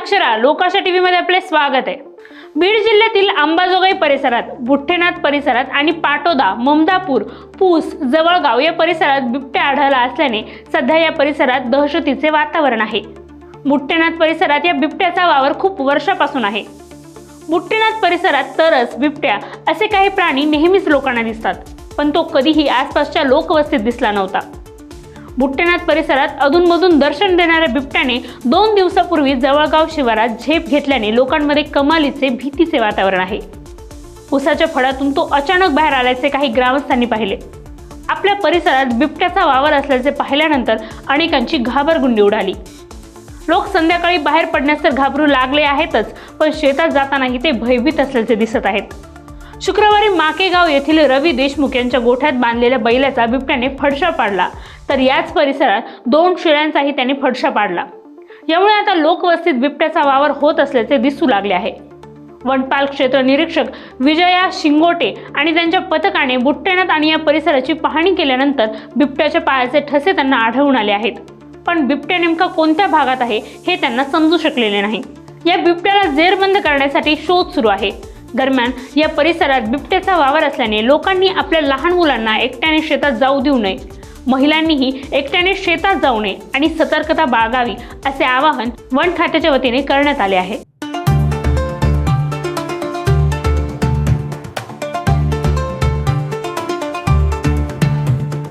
Akshara Lokasha TV मध्ये आपले स्वागत आहे. बीड जिल्ह्यातील अंबाजोगाई परिसरात बुठ्ठेनाथ परिसरात आणि पाटोदा ममदापूर पूस जवळगाव या परिसरात बिबट्या आढळला असल्याने सध्या या परिसरात दहशतीचे वातावरण आहे. बुठ्ठेनाथ परिसरात या बिबट्याचा वावर खूप वर्षापासून आहे. बुट्टेनाथ परिसरात तरच बिबट्या असे काही प्राणी नेहमीच लोकांना दिसतात पण तो कधीही आसपासच्या लोकवस्तीत दिसला नव्हता. बुट्टेनाथ परिसरात अधूनमधून दर्शन देणाऱ्या बिबट्याने दोन दिवसापूर्वी जवळगाव शिवारात झेप घेतल्याने लोकांमध्ये कमालीचे भीतीचे वातावरण आहे. उसाच्या फळातून तो अचानक बाहेर आल्याचे काही ग्रामस्थांनी पाहिले. आपल्या परिसरात बिबट्याचा वावर असल्याचे पाहिल्यानंतर अनेकांची घाबरगुंडी उडाली. लोक संध्याकाळी बाहेर पडण्यास तर घाबरू लागले आहेतच पण शेतात जातानाही ते भयभीत असल्याचे दिसत आहेत. शुक्रवारी माकेगाव येथील रवी देशमुख यांच्या गोठ्यात बांधलेल्या बैलाचा बिबट्याने फडशा पाडला. तर याच परिसरात दोन शेळ्यांचाही त्याने फडशा पाडला. यामुळे आता लोकवस्तीत बिबट्याचा वावर होत असल्याचे दिसू लागले आहे. वनपाल क्षेत्र निरीक्षक विजया शिंगोटे आणि त्यांच्या पथकाने बुट्ट्यानात आणि या परिसराची पाहणी केल्यानंतर बिबट्याच्या पायाचे ठसे त्यांना आढळून आले आहेत. पण बिबट्या नेमका कोणत्या भागात आहे हे त्यांना समजू शकलेले नाही. या बिबट्याला जेरबंद करण्यासाठी शोध सुरू आहे. दरम्यान या परिसरात बिबट्याचा वावर असल्याने लोकांनी आपल्या लहान मुलांना एकट्याने शेतात जाऊ देऊ नये. महिलांनीही एकट्याने शेतात जाऊ नये आणि सतर्कता बाळगावी असे आवाहन वन खात्याच्या वतीने करण्यात आले आहे.